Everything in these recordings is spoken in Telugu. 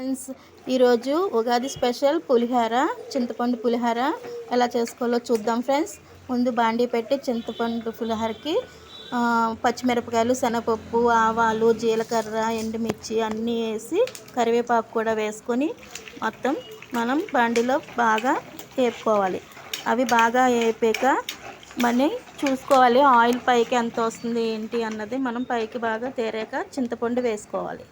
ఫ్రెండ్స్ ఈరోజు ఉగాది స్పెషల్ పులిహార చింతపండు పులిహార ఎలా చేసుకోవాలో చూద్దాం ఫ్రెండ్స్. ముందు బాండీ పెట్టి చింతపండు పులిహారకి పచ్చిమిరపకాయలు శనగపప్పు ఆవాలు జీలకర్ర ఎండుమిర్చి అన్నీ వేసి కరివేపాకు కూడా వేసుకొని మొత్తం మనం బాండీలో బాగా వేపుకోవాలి. అవి బాగా వేపాక మనీ చూసుకోవాలి. ఆయిల్ పైకి ఎంత వస్తుంది ఏంటి అన్నది మనం పైకి బాగా తేరాక చింతపండు వేసుకోవాలి.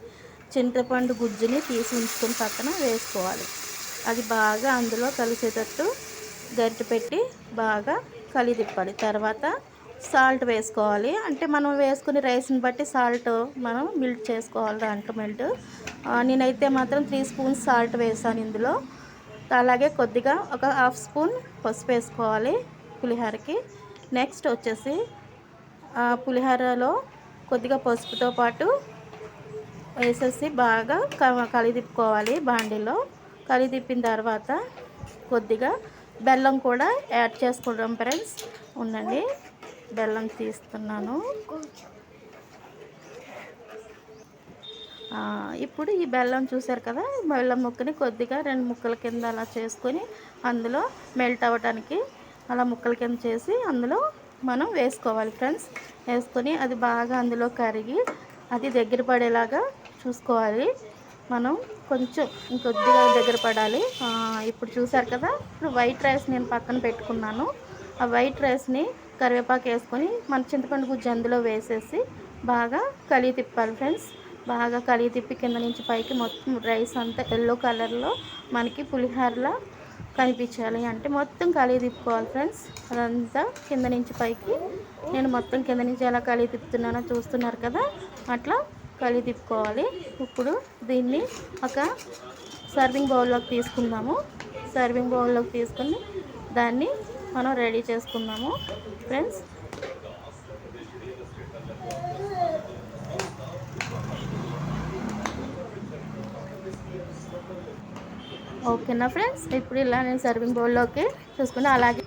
చింతపండు గుజ్జుని తీసి ఉంచుకొని పక్కన వేసుకోవాలి. అది బాగా అందులో కలిసేటట్టు గరిటె పెట్టి బాగా కలిదిప్పాలి తర్వాత సాల్ట్ వేసుకోవాలి. అంటే మనం వేసుకునే రైస్ని బట్టి సాల్ట్ మనం మిల్ట్ చేసుకోవాలి దాంట్లో మిల్ట్. నేనైతే మాత్రం త్రీ స్పూన్స్ సాల్ట్ వేసాను ఇందులో. అలాగే కొద్దిగా ఒక హాఫ్ స్పూన్ పసుపు వేసుకోవాలి పులిహోరకి. నెక్స్ట్ వచ్చేసి ఆ పులిహోరలో కొద్దిగా పసుపుతో పాటు వేసేసి బాగా క- కలిదిప్పుకోవాలి బాండీలో. కలిదిప్పిన తర్వాత కొద్దిగా బెల్లం కూడా యాడ్ చేసుకుంటాం ఫ్రెండ్స్. ఉండండి. బెల్లం తీస్తున్నాను. ఇప్పుడు ఈ బెల్లం చూసారు కదా బెల్లం ముక్కని కొద్దిగా రెండు ముక్కల కింద అలా చేసుకొని అందులో మెల్ట్ అవ్వడానికి అలా ముక్కల కింద చేసి అందులో మనం వేసుకోవాలి ఫ్రెండ్స్. వేసుకొని అది బాగా అందులో కరిగి అది దగ్గర పడేలాగా చూసుకోవాలి. మనం కొంచెం ఇంకొద్దిగా దగ్గర పడాలి. ఇప్పుడు చూసారు కదా ఇప్పుడు వైట్ రైస్ నేను పక్కన పెట్టుకున్నాను. ఆ వైట్ రైస్ని కరివేపాకు వేసుకొని మన చింతపండు గుజ్జు అందులో వేసేసి బాగా కలిగి తిప్పాలి ఫ్రెండ్స్. బాగా కలిగి తిప్పి కింద నుంచి పైకి మొత్తం రైస్ అంతా ఎల్లో కలర్లో మనకి పులిహారలా కనిపించాలి. అంటే మొత్తం కలిగి తిప్పుకోవాలి ఫ్రెండ్స్. అదంతా కింద నుంచి పైకి నేను మొత్తం కింద నుంచి ఎలా కలిగి తిప్పుతున్నానో చూస్తున్నారు కదా. అట్లా కలిగి తిప్పుకోవాలి ఇప్పుడు దీన్ని ఒక సర్వింగ్ బౌల్లోకి తీసుకుందాము. సర్వింగ్ బౌల్లోకి తీసుకుని దాన్ని మనం రెడీ చేసుకుందాము. ఫ్రెండ్స్ ఓకేనా ఫ్రెండ్స్ ఇప్పుడు ఇలా నేను సర్వింగ్ బౌల్లోకి చూసుకుని అలాగే